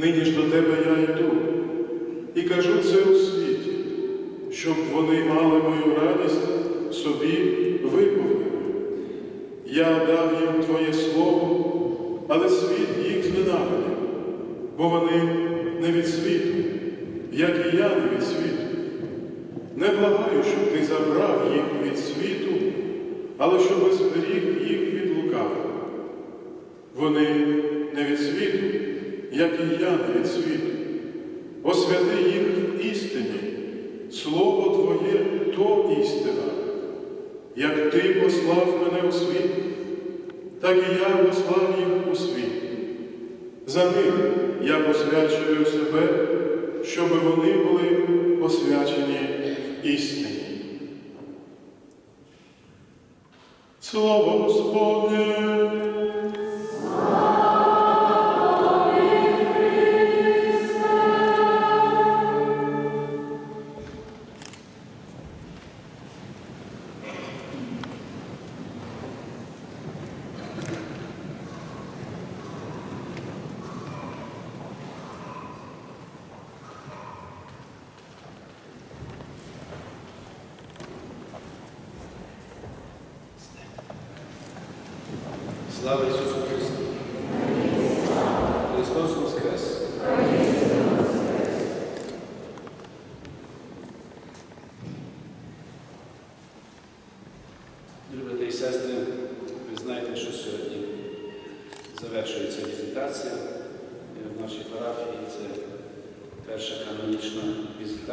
Нині ж до тебе я йду і кажу це у світі, щоб вони мали мою радість собі виповнену. Я дав їм Твоє Слово, але світ їх зненавидів, бо вони не від світу, як і я не від світу. Не благаю, щоб ти забрав їх від світу, але щоб зберіг їх від лукавого. Вони як і я від світу. Освяти їх в істині, Слово Твоє то істина. Як Ти послав мене у світ, так і я послав їх у світ. За них я посвячую себе, щоб вони були посвячені істині. Слово Господнє!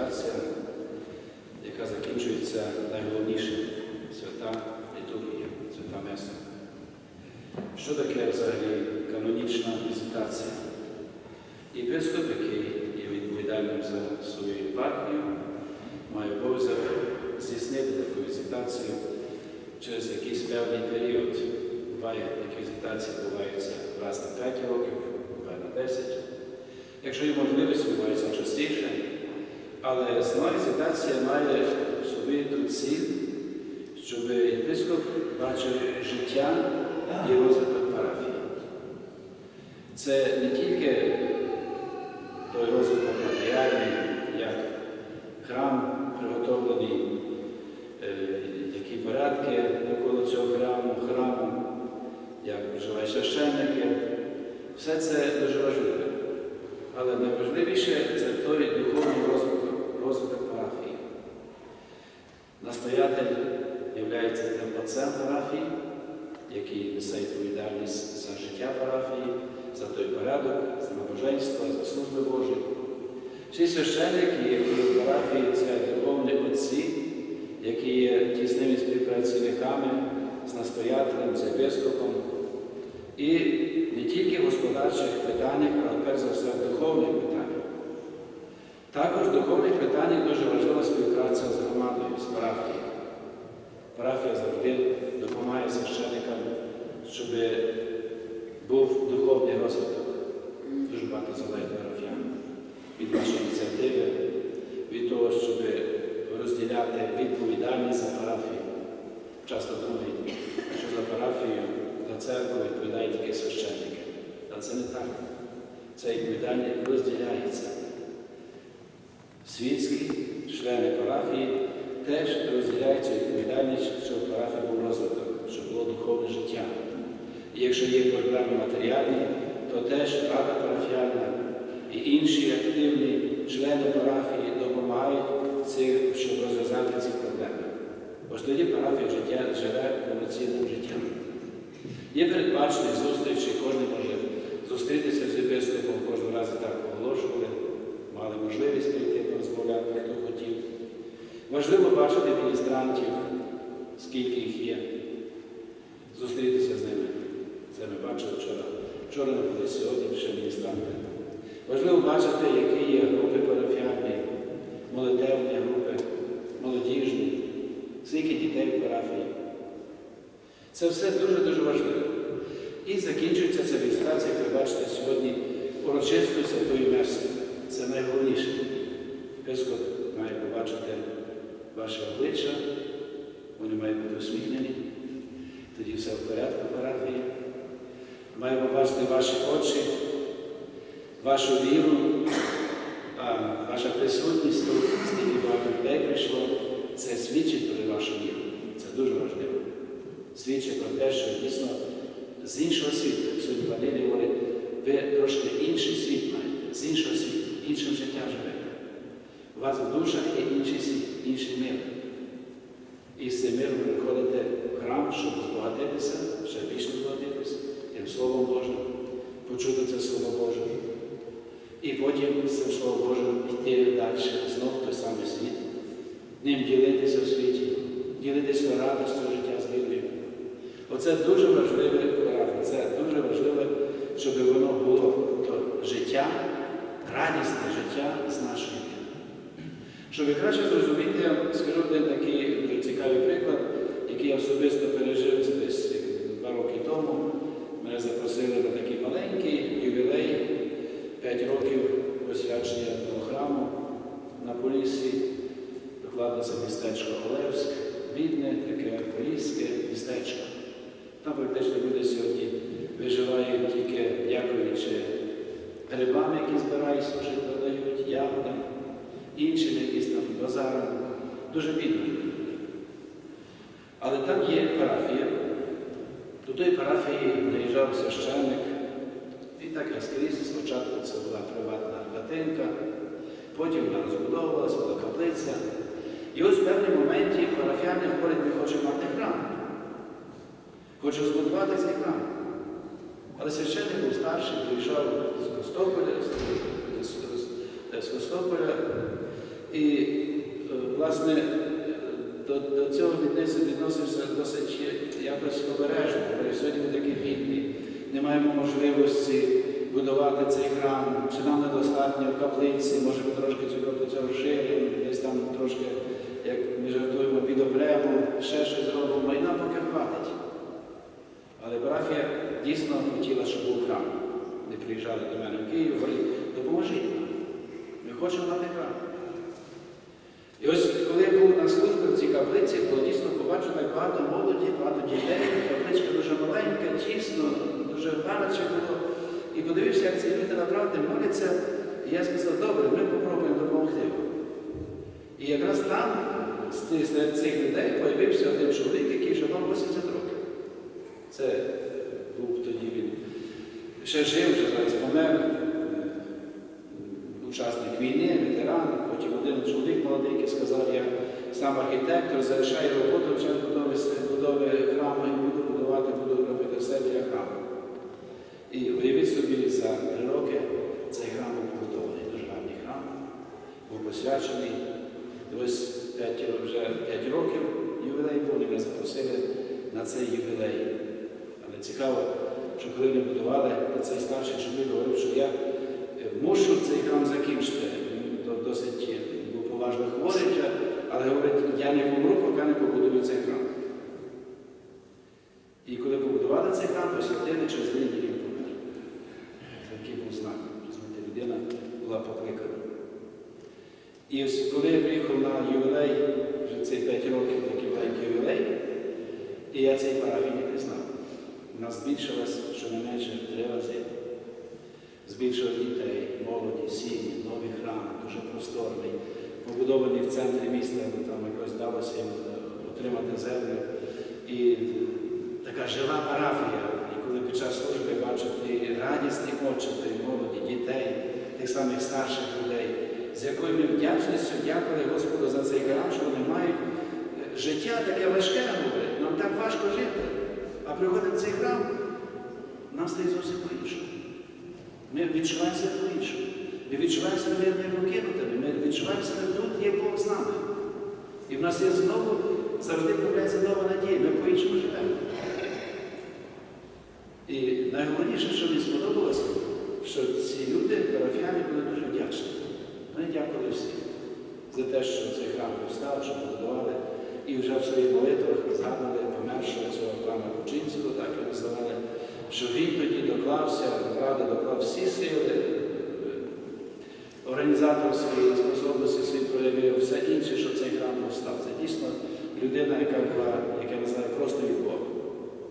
Візитація, яка закінчується найголовніше свята літургія, свята Меса. Що таке взагалі канонічна візитація? Єпископ, який є відповідальним за свою єпархію, має обов'язок здійснити таку візитацію через якийсь певний період. Буває, такі візитації відбуваються раз на 5 років, буває на 10. Якщо є можливість, відбуваються частіше. Але сама візитація має в собі ту ціль, щоб єпископ бачив життя і розвиток парафії. Це не тільки той розвиток матеріальний, як храм приготовлений, е, які порядки навколо цього храму, храму, як проживають священники. Все це дуже важливе. Але найважливіше це той духовний розвиток, розвиток парафії. Настоятель є тим отцем парафії, який несе відповідальність за життя парафії, за той порядок, за набоженство, за служби Божі. Всі священники, які в парафії, це духовні отці, які є тісними співпрацівниками з настоятелем, з єпископом. І не тільки в господарчих питаннях, але перш за все в духовних. Також в духовних питаннях дуже важлива співпраця з громадою, з парафією. Парафія завжди допомагає священникам, щоб був духовний розвиток. Дуже багато залежить парафіян від вашої ініціативи, від того, щоб розділяти відповідальність за парафію. Часто думають, що за парафію, за церкву відповідають тільки священники. Але це не так. Ця відповідальність розділяється. Світські члени парафії теж розділяють цю відповідальність, щоб в парафії був розвиток, щоб було духовне життя. І якщо є проблеми матеріальні, то теж рада парафіальна і інші активні члени парафії допомагають цим, щоб розв'язати ці проблеми. Бо ж тоді парафія життя живе повноцінним життям. Є передбачені зустрічі, кожен може зустрітися з єпископом, кожного разу так оголошували, мали можливість прийти порозмовляти, хто хотів. Важливо бачити міністрантів, скільки їх є, зустрітися з ними. Це ми бачили вчора. Вчора не були сьогодні ще міністранти. Важливо бачити, які є групи парафіальні, молитевні групи, молодіжні, скільки дітей в парафії. Це все дуже-дуже важливо. І закінчується ця візитація, як ви бачите, сьогодні урочистою святою Месою. Це найголовніше. Епископ має побачити ваше обличчя, вони мають бути усміхнені, тоді все в порядку парафії. Має побачити ваші очі, вашу віру, ваша присутність тут, стільки багато людей прийшло, це свідчить про вашу віру. Це дуже важливо. Свідчить про те, що дійсно з іншого світу, як сьогодні Валерій говорить, ви трошки інший світ маєте, з іншого світу, іншим життям живете. У вас в душах є інший світ, інший мир. І з цим миром ви приходите в храм, щоб збагатитися, ще більше збагатитися, тим Словом Божим, почути це Слово Боже. І потім з цим Словом Божим йти далі знов той самий світ, ним ділитися в світі, ділитися радістю життя з вірою. Оце дуже важливе це дуже важливо, щоб воно було то життя, радісне життя з нашої Щоб краще зрозуміти, я скажу один такий дуже цікавий приклад, який я особисто пережив десь два роки тому. Мене запросили на такий маленький ювілей, 5 років посвячення одного храму на Поліссі. Докладно це містечко Олевськ, бідне, таке поліське містечко. Там практично люди сьогодні виживають тільки дякуючи грибам, які збирають, служить, продають, ягодам, іншим базарам. Дуже бідно. Але там є парафія. До тої парафії наїжджав священник. І так як скрізь, спочатку це була приватна хатинка, потім вона розбудовувалася, була каплиця. І ось в певному моменті парафіяни говорять, ми хочемо мати храм. Хочемо збудувати цей храм. Але священник був старший, приїжджав з Костополя, з, Костополя. І, власне, е, до, до цього відносився, досить якось обережно. Говорив, сьогодні ми такі бідні, не маємо можливості будувати цей храм, чи нам недостатньо в каплиці, може ми трошки цю каплицю розширимо, десь там трошки, як ми жартуємо, підобремо, ще щось зробимо, і нам поки хватить. Але парафія дійсно хотіла, щоб був храм. Вони приїжджали до мене в Київ, говорять, допоможіть нам. Ми хочемо мати храм. І ось коли був на службі в цій каплиці, було дійсно побачив так багато молоді, багато дітей, капличка дуже маленька, тісно, дуже гаряче було. І подивився, як ці люди направді моляться. І я сказав, добре, ми попробуємо допомогти. І якраз там, серед цих людей, з'явився один чоловік, який вже мав 80 років. Це був тоді він ще жив, вже зараз помер, е, учасник війни, ветеран. Потім один чоловік молодий, який сказав, я сам архітектор, залишаю роботу в час будови, будови храму і буду будувати, буду робити все для храму. І уявіть собі, за три роки цей храм був побудований, дуже гарний храм, був посвячений. І ось 5, вже 5 років ювілей був, і мене запросили на цей ювілей. Але цікаво, що коли ми будували, то цей старший чоловік говорив, що я е, мушу цей храм закінчити. Досить е, був поважно хворий вже, але говорить, я не помру, поки не побудую цей храм. І коли побудували цей храм, посвятили, через три дні він помер. Такий був знак. Розумієте, людина була покликана. І коли я приїхав на ювілей, вже цей 5 років такий маленький ювілей, і я цей парафій не пізнав. У нас збільшилось щонайменше три рази. Збільшилось дітей, молоді, сім'ї, новий храм, дуже просторний, побудований в центрі міста, там якось вдалося їм е, отримати землю. І така жива парафія. І коли під час служби бачити радісні очі, молоді, дітей, тих самих старших людей, з якою ми вдячністю дякували Господу за цей храм, що вони мають е, життя таке важке, говорить, нам так важко жити. А приходить цей храм, нам стає зовсім по-іншому. Ми відчуваємо себе по-іншому. Ми відчуваємо себе не покинутими, ми відчуваємо себе тут є Бог з нами. І в нас є знову, завжди появляється нова надія, ми по-іншому живемо. І найголовніше, що мені сподобалося, що ці люди, парафіяни, були дуже вдячні. Вони дякували всім за те, що цей храм повстав, що побудували. І вже в своїх молитвах згадували помершого цього пана Кучинського, так його називали, що він тоді доклався, правда, доклав всі сили, організатор своєї способності свої проявив, все інше, що цей храм повстав. Це дійсно людина, яка була, яка я називаю, просто від Бога.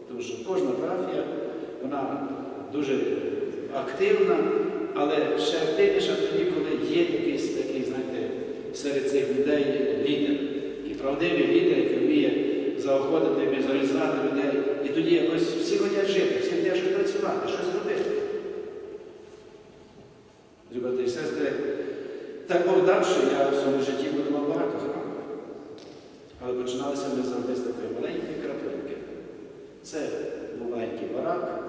Тому що кожна парафія, вона дуже активна, але ще активніша тоді, коли є якийсь такий, знаєте, серед цих людей лідер. І правдивий лідер, який вміє заохотити, візуалізувати людей. І тоді якось всі хочуть жити, всі хочуть працювати, щось робити. Сестри, так дав, я в своєму житті будував багато храмів. Але починалися ми завжди з такої маленької краплинки. Це був маленький барак,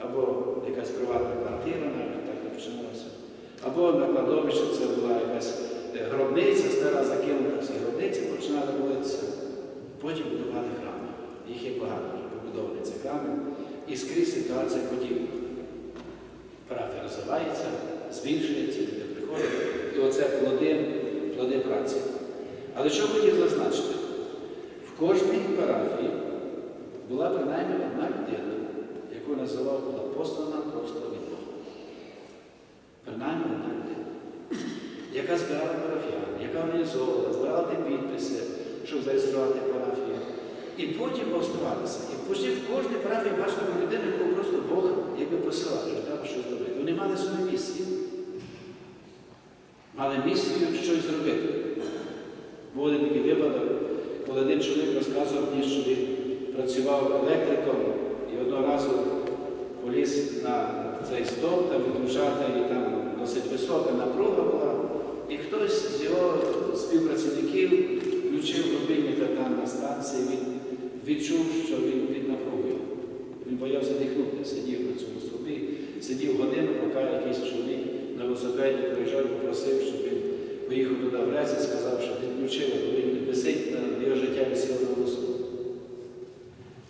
або якась приватна квартира, навіть так не починалося. Або на кладовищі це була якась е, гробниця, стара закинута всі гробниці, починали молитися. Потім будували храми. Їх є багато побудовані ці храми. І скрізь ситуація подібна. Парафія розвивається, збільшується. І оце плоди, плоди праці. Але що хотів зазначити? В кожній парафії була принаймні одна людина, яку називав була послана просто від Бога. Принаймні одна людина, яка збирала парафіян, яка організовувала, збирала підписи, щоб зареєструвати парафію. І потім повставалися. І почти в кожній парафії бачили людину, яку просто Бог якби посилав, що треба щось зробити. Вони мали свою місію. Мали місію щось зробити. Був один такий випадок, коли один чоловік розказував мені, що він працював електриком і одного разу поліз на цей стовп, там відключати, і там досить висока напруга була. І хтось з його співпрацівників включив рубильника там на станції, він відчув, що він під напругою. Він боявся дихнути, сидів на цьому стовпі, сидів годину, поки якийсь чоловік велосипеді приїжджав і попросив, щоб він поїхав туди в Грецію, сказав, що відключили, бо він висить, на його життя висіло на волосу.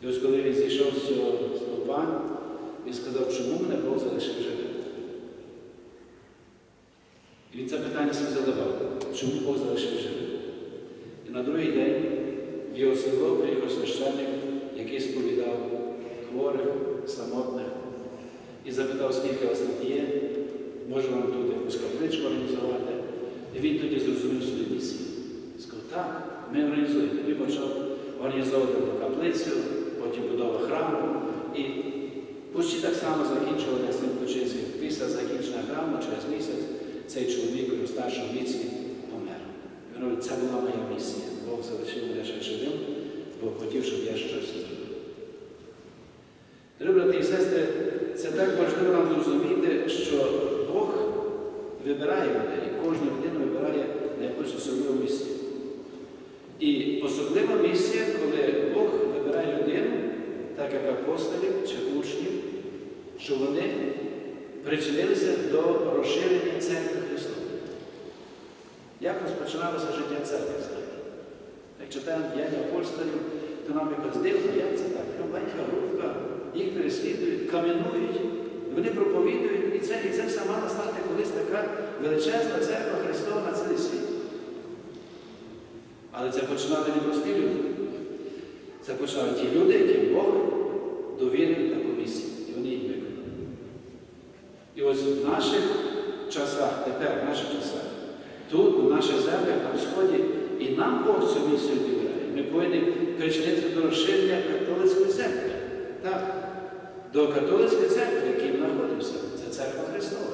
І ось коли він зійшов з цього стовпа, він сказав, чому мене Бог залишив живим? І він це питання собі задавав, чому Бог залишив живим? І на другий день в його село приїхав священник, який сповідав хворих, самотних, і запитав, скільки вас тут є, може вам тут якусь капличку організувати. І він тоді зрозумів свою місію. Сказав, так, ми організуємо. Тоді почав організовувати каплицю, потім будова храму. І почти так само закінчували Ясен Ключинський. Після закінчення храму, через місяць, цей чоловік у старшому віці помер. Він говорить, це була моя місія. Бог залишив мене ще живим, бо хотів, щоб я щось зробив. Дорогі брати і сестри, це так важливо нам зрозуміти, що Бог вибирає людей, і кожна людина вибирає на якусь особливу місію. І особлива місія, коли Бог вибирає людину, так як апостолів чи учнів, що вони причинилися до розширення церкви Христової. Як розпочиналося життя церкви взагалі? Як читаємо діяння апостолів, то нам якось дивно, як це так? Маленька групка, їх переслідують, кам'янують, вони проповідують, і це, і це все мала стати колись така величезна церква Христова на цілий світ. Але це починали не прості люди. Це почали ті люди, яким Бог довірив таку місію. І вони її виконали. І ось в наших часах, тепер в наших часах, тут, у наших землях, на Сході, і нам Бог цю місію довіряє. Ми повинні причинити до розширення католицької церкви. Так. До католицької церкви, в якій ми знаходимося, це церква Христова.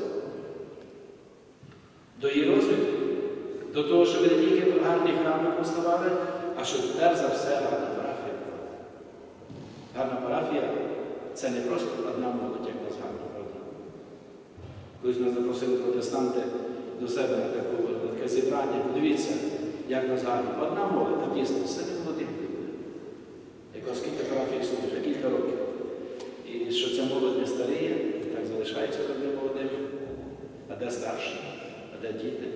До її розвитку, до того, щоб не тільки гарні храми поставали, а щоб перш за все гарна парафія була. Гарна парафія це не просто одна молодь, як гарна, правда. Колись нас запросили протестанти до себе на, таке зібрання. Подивіться, як нас гарно. Одна молодь, там дійсно все не молоді люди. Яка скільки парафій існує, вже кілька років. І що ця молодь не старіє, так залишається завжди молодими. А де старші? А де діти?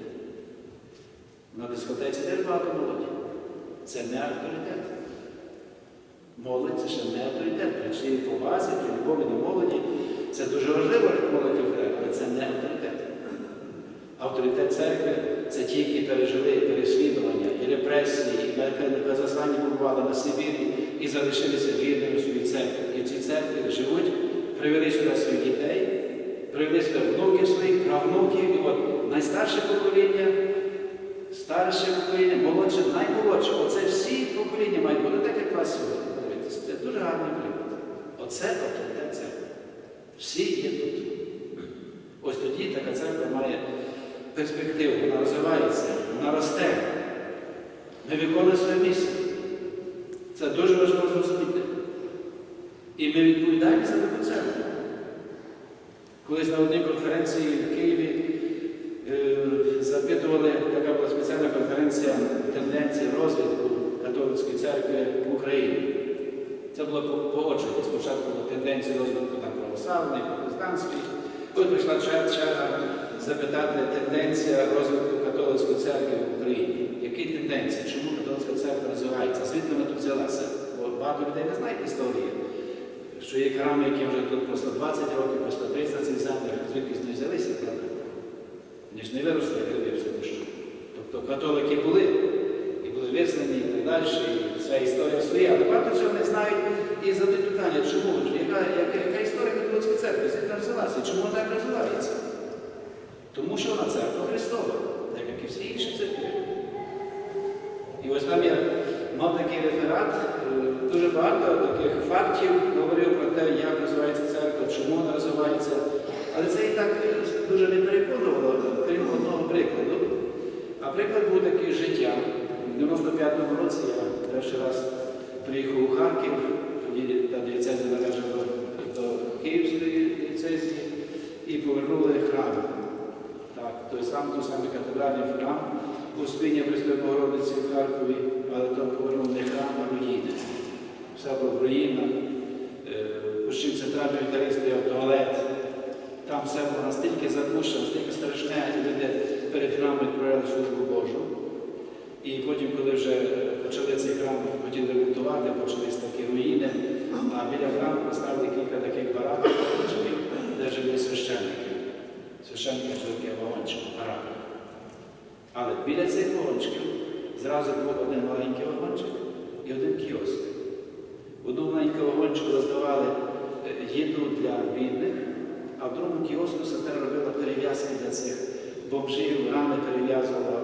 На дискотеці теж багато молоді. Це не авторитет. Молодь це ще не авторитет. При повазі, при любові до молоді. Це дуже важливо, що це не авторитет. Авторитет церкви це ті, які пережили переслідування і репресії, і на засланні побували на Сибірі і залишилися вірними своїй церкві. І в цій церкві живуть, привели сюди своїх дітей, привели сюди внуків своїх, правнуків. І от найстарше покоління, старше покоління, молодше, наймолодше. Оце всі покоління мають бути так, як вас сьогодні. Це дуже гарний приклад. Оце авторитет церкви. Всі є тут. Ось тоді така церква має перспективу, вона розвивається, вона росте. Ми виконуємо свою місію. Це дуже важливо зрозуміти. І ми відповідальні за таку церкву. Колись на одній конференції в Києві е, запитували, така була спеціальна конференція тенденції розвитку католицької церкви в Україні. Це було по- погодження. Спочатку тенденції розвитку православної, протестантської. Потім прийшла чер- черга запитати тенденція розвитку католицької церкви в Україні. Які тенденції? Чому католицька церква розвивається? Звідки вона тут взялася? Бо багато людей не знають історії, що є храми, які вже тут просто 20 років, просто 30 на цих землях, звідки з них взялися, правда? Вони ж не виросли, в дощу. Тобто католики були, і були визнані і так далі, і вся історія своя. Але багато цього не знають і задають питання, чому? Яка, яка, яка історія католицької церкви? Звідки взялася? Чому вона так розвивається? Тому що вона церква Христова, так як і всі інші церкви. І ось там я мав такий реферат, е, дуже багато таких фактів говорив про те, як розвивається церква, чому вона розвивається. Але це і так е, дуже не переконувало, крім одного прикладу. А приклад був такий життя. У 95-му році я перший раз приїхав у Харків, тоді та дієцезія належала до Київської дієцезії, і повернули храм. Так, той сам, той самий катедральний храм, Успіння Пресвятої Богородиці в Харкові, але там повернув не храм, а руїни. Все було руїна, почти в центральній вітарі стояв туалет. Там все було настільки запущено, настільки страшне, і люди перед храмом відправляли службу Божу. І потім, коли вже почали цей храм, хотіли ремонтувати, почались такі руїни, а біля храму поставили кілька таких бараків, де жили священники. Священники жили таке вагончик, барак. Але біля цих вагончиків зразу був один маленький вагончик і один кіоск. В одному маленькому вагончику роздавали е, їду для бідних, а в другому кіоску сестра робила перев'язки для цих бомжів, рани перев'язувала.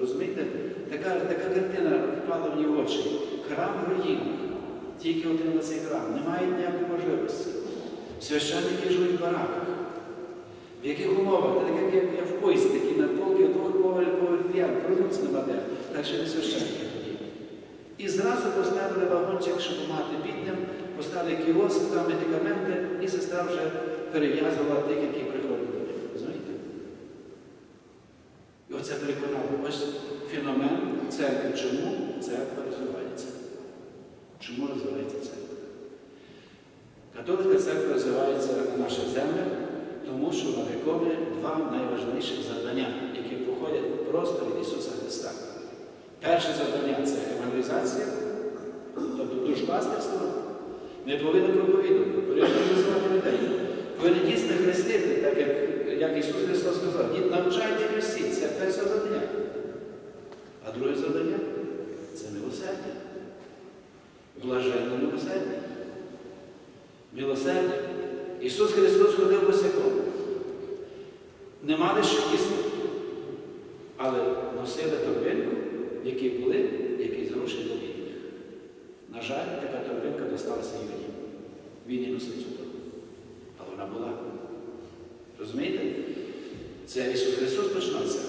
Розумієте? Така, така картина впала в її очі. Храм в руїнах. Тільки один на цей храм. Немає ніякої можливості. Священники живуть в бараках. В яких умовах? Так як я в поїзді, такі на полки двох поверхів, пролюц нема де. Так що не священники тоді. І зразу поставили вагончик, щоб мати бідним, поставили кіоск, там медикаменти, і сестра вже перев'язувала тих, які приходили. Розумієте? І оце переконало. Ось феномен церкви. Чому? Чому розвивається церква? Католицька церква розвивається на наших землях, тому що вона виконує два найважливіших завдання, які походять просто від Ісуса Христа. Перше завдання це евангелізація, тобто душпастерство. Ми повинні проповідувати, повинні розвивати людей, повинні дійсно хрестити, так як, як Ісус Христос сказав, «Дід, навчайте хрестити, це перше завдання. А друге завдання це милосердя. Блаженне милосердя. Милосердя. Ісус Христос ходив босиком. Не мали що їсти, але носили торбинку, які були, які зрушили до бідних. На жаль, така торбинка досталася Юді. Він і носив цю торбинку. Але вона була. Розумієте? Це Ісус Христос почнеться.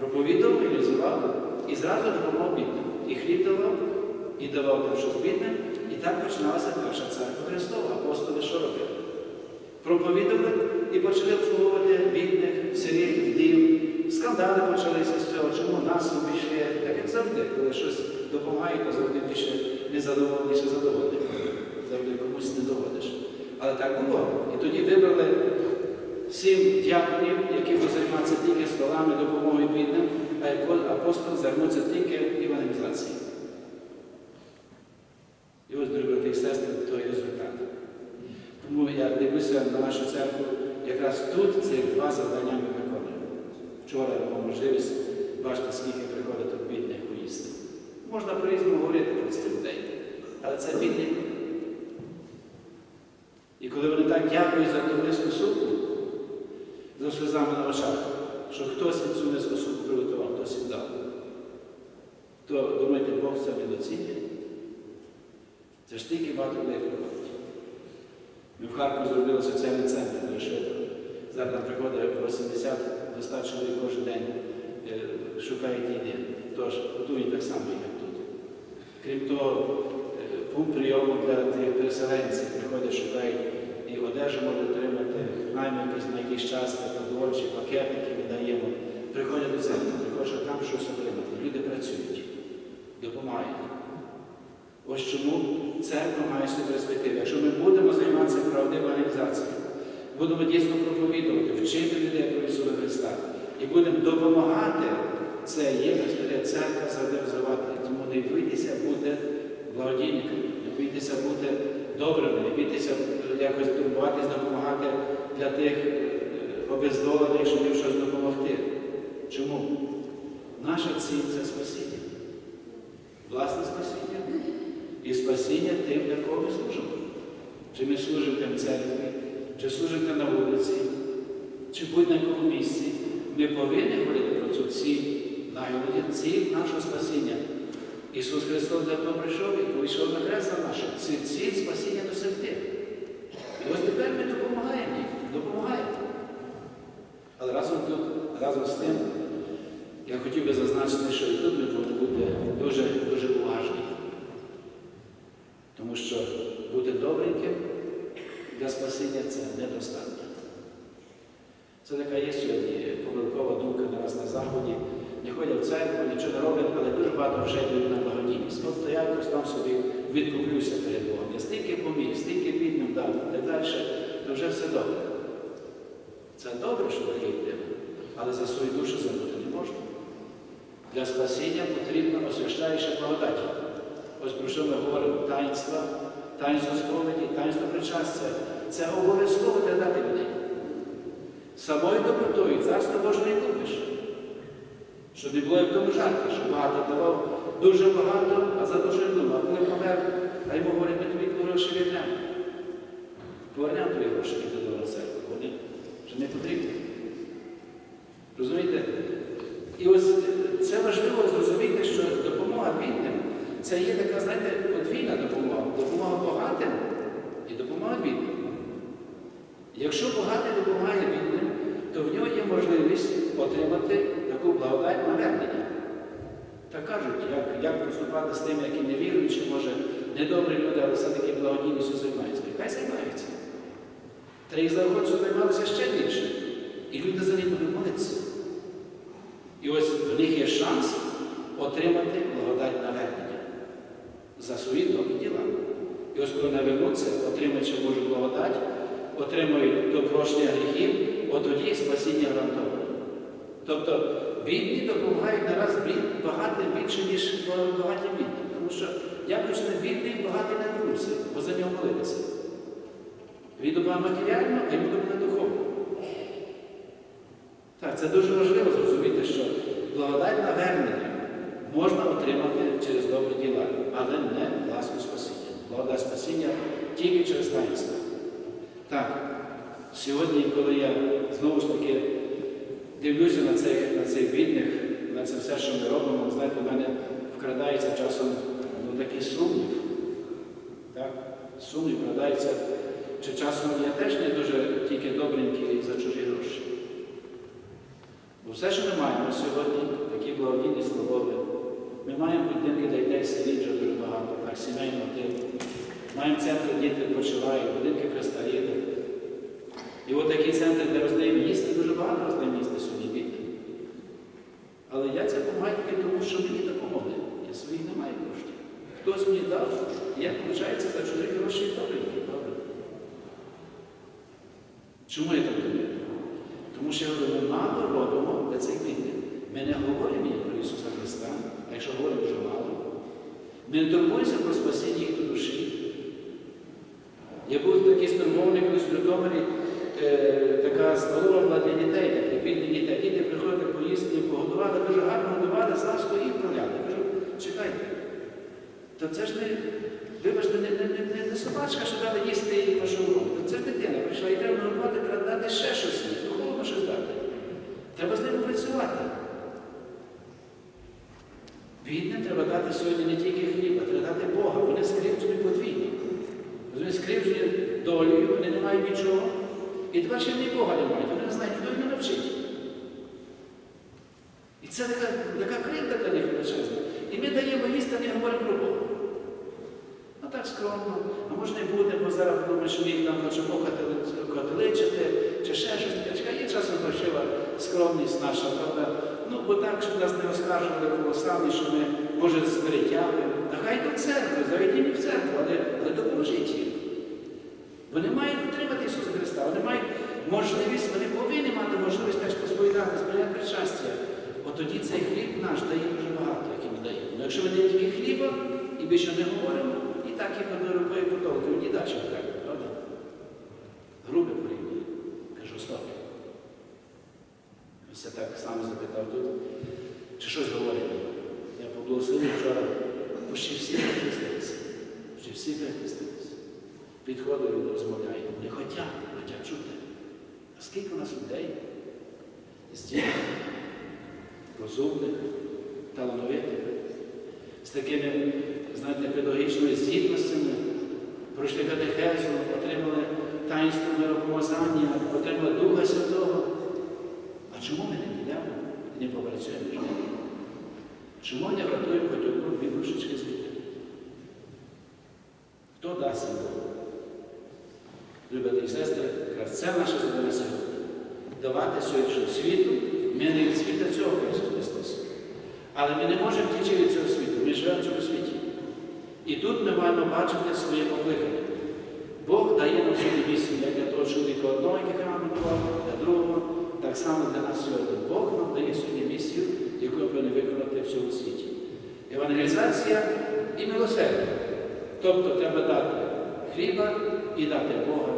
Проповідав, реалізував і зразу допомагав бідним. І хліб давав, і давав там щось бідним. І так починалася перша церква Христова. Апостоли що робили? Проповідували і почали обслуговувати бідних, сиріт, вдів. Скандали почалися з цього, чому нас обійшли, так як завжди, коли щось допомагає, то завжди більше незадоволеніше задоволений. Завжди комусь не доводиш. Але так було. І тоді вибрали сім дяконів, які будуть займатися тільки столами, допомогою бідним, а апостол займуться тільки евангелізацією. І ось, дорогі брати і сестри, той результат. Тому я дивлюся на нашу церкву, якраз тут ці два завдання ми виконуємо. Вчора мав можливість бачити, скільки приходить бідних поїсти. Можна по-різному говорити про цих людей, але це бідні. І коли вони так дякують за ту низьку супу, за сльозами на очах, що хтось цю низьку супу приготував, хтось їм дав, то думаєте, Бог це недоцінює? Це ж тільки багато людей приходить. Ми в Харкові зробили соціальний центр дуже швидко. Зараз приходить 80 до 100 чоловік кожен день е, шукають їди. Тож готують так само, як тут. Крім того, е, пункт прийому для тих переселенців приходять, шукають і одежу можуть отримати, якийсь на якийсь час, продовольчі пакетики ми даємо. Приходять до центру, приходять там щось отримати. Люди працюють, допомагають. Ось чому церква має свою перспективу. Якщо ми будемо займатися правдивою організацією, будемо дійсно проповідувати, вчити людей про Ісуса Христа і будемо допомагати, це є перспектива церква завжди розвивати. Тому не бійтеся бути благодійниками, не бійтеся бути добрими, не бійтеся якось турбуватись, допомагати для тих е, обездолених, щоб їм щось допомогти. Чому? Наша ціль це спасіння. Власне спасіння і спасіння тим, для кого ми служимо. Чи ми служимо тим церкві, чи служимо на вулиці, чи будь-якому місці. Ми повинні говорити про цю ціль, найголовніше ціль нашого спасіння. Ісус Христос для того прийшов і повійшов на хрест за наше. Це ціль спасіння досягти. І ось тепер ми допомагаємо їм, допомагаємо. Але разом, тут, разом з тим, я хотів би зазначити, що і тут ми повинні бути дуже, дуже уважні. Тому що бути добреньким для спасіння це недостатньо. Це така є сьогодні помилкова думка нараз на Заході. Не ходять в церкву, нічого не роблять, але дуже багато вже йдуть на благодійність. Тобто я якось там собі відкуплюся перед Богом. Я стільки поміг, стільки бідним дав так далі, то вже все добре. Це добре, що дає людина, але за свою душу забути не можна. Для спасіння потрібна освящаюча благодать. Ось про що ми говоримо таїнства, таїнство сповіді, таїнство причастя. Це обов'язково для дати людей. Самою добротою царство Боже не купиш. Щоб не було в тому жарті, що багато давав дуже багато, а за душу не думав. Коли помер, а йому говорять, ми тобі гроші віднемо. Повернемо тобі гроші, дав на церкву. Вони вже не потрібні. Розумієте? І ось це важливо зрозуміти, що допомога бідним це є така, знаєте, подвійна допомога. Допомога багатим і допомога бідним. Якщо багатий допомагає бідним, то в нього є можливість отримати таку благодать навернення. Так кажуть, як, як поступати з тими, які не віруючі, може, недобрі люди, але все-таки благодійністю займаються. Хай займаються. Та їх заохочу займалися ще більше. І люди за них будуть молитися. І ось в них є шанс отримати благодать навернення за свої добрі діла. І ось коли навернуться, отримуючи Божу благодать, отримують до прощення гріхів, от тоді спасіння гарантоване. Тобто бідні допомагають нараз бід- багатим більше, ніж багаті бідним. Тому що якось не бідний, багатий не вернувся, бо за нього молитися. Він допомагає матеріально, а йому допомагає духовно. Так, це дуже важливо зрозуміти, що благодать навернення можна отримати через добрі діла, але не власне спасіння. Благодать спасіння тільки через таїнство. Так, сьогодні, коли я знову ж таки дивлюся на цих, на цих бідних, на це все, що ми робимо, знаєте, в мене вкрадається часом ну, такий сумнів. Так? Сумнів вкрадається, чи часом я теж не дуже тільки добренький за чужі гроші. Бо все, що ми маємо сьогодні, такі благодійні слободи, ми маємо будинки для дітей сиріт вже дуже багато, так, сімейного типу. Маємо центри, діти почувають, будинки престарілих. І от такий центр, де роздаємо їсти, дуже багато роздаємо їсти сьогодні діти. Але я це допомагаю тільки тому, що мені допомогли. Я своїх не маю коштів. Хтось мені дав, я, виходить, за чужі гроші добренькі, добре. Чому я так думаю? Тому що ми мало робимо для цих бідних. Ми не говоримо про Ісуса Христа, а якщо говоримо, дуже мало. Ми не турбуємося про спасіння їх душі. Я був такий спрямований колись в Житомирі, е, така столова була для дітей, для бідних дітей. Діти приходили поїсти, їх погодували, дуже гарно годували, і відправляли. Я кажу, чекайте. То це ж не, вибачте, не, не, не, не, собачка, що дали їсти і пошов. Це ж дитина прийшла і треба нагодувати, треба дати ще щось, духовно щось дати. Треба з ними працювати. Бідним треба дати сьогодні не тільки хліба, треба дати Бога. Вони скривджені подвійно. Розумієте, скривджені долею, вони не мають нічого. І тепер ще ні Бога не мають, вони не знають, хто їх не навчить. І це така, така кривда для них величезна. І ми даємо їсти, а не говоримо про Бога. Ну так скромно. А може не буде, бо зараз думаємо, що ми їх там хочемо католичити, чи ще щось таке. Є часом фальшива скромність наша, правда? Ну, бо так, щоб нас не оскаржували колосальні, що ми, може, зберегтями. Та хай до церкви, заведіть в церкву, але, але допоможіть їм. Вони мають підтримати Ісуса Христа, вони мають можливість, вони повинні мати можливість теж посповідати, сприйняти причастя. От тоді цей хліб наш дає дуже багато, який ми даємо. Ну, якщо ми даємо тільки хліба і більше не говоримо, і так як одною рукою потолкуємо, ні далі треба, правда? Грубе порівняння. Кажу, стоп. Ось я так само запитав тут, чи щось говорить. Я поблагословив вчора, ще всі прихистилися. Ще всі прихистилися. Підходили, люди розмовляють. Вони хочуть, хочуть чути. А скільки у нас людей? Стільки розумних, талановитих, з такими, знаєте, педагогічними здібностями, пройшли катехезу, отримали таїнство миропомазання, отримали Духа Святого. Чому ми не підемо і не попрацюємо між ними? Чому не врятуємо хоч одну-дві душечки звідти? Хто дасть Богу? Любите і сестри, це наше сьогодні. Давати сьогоднішньому світу, ми не від світа цього Христос. Але ми не можемо втічти від цього світу, ми живемо в цьому світі. І тут ми маємо бачити своє покликання. Бог дає нам сьогодні місію, як для того чоловіка одного, який храм для другого, так само для нас сьогодні. Бог нам дає сьогодні місію, яку ми повинні виконати в цьому світі. Евангелізація і милосердя. Тобто треба дати хліба і дати Бога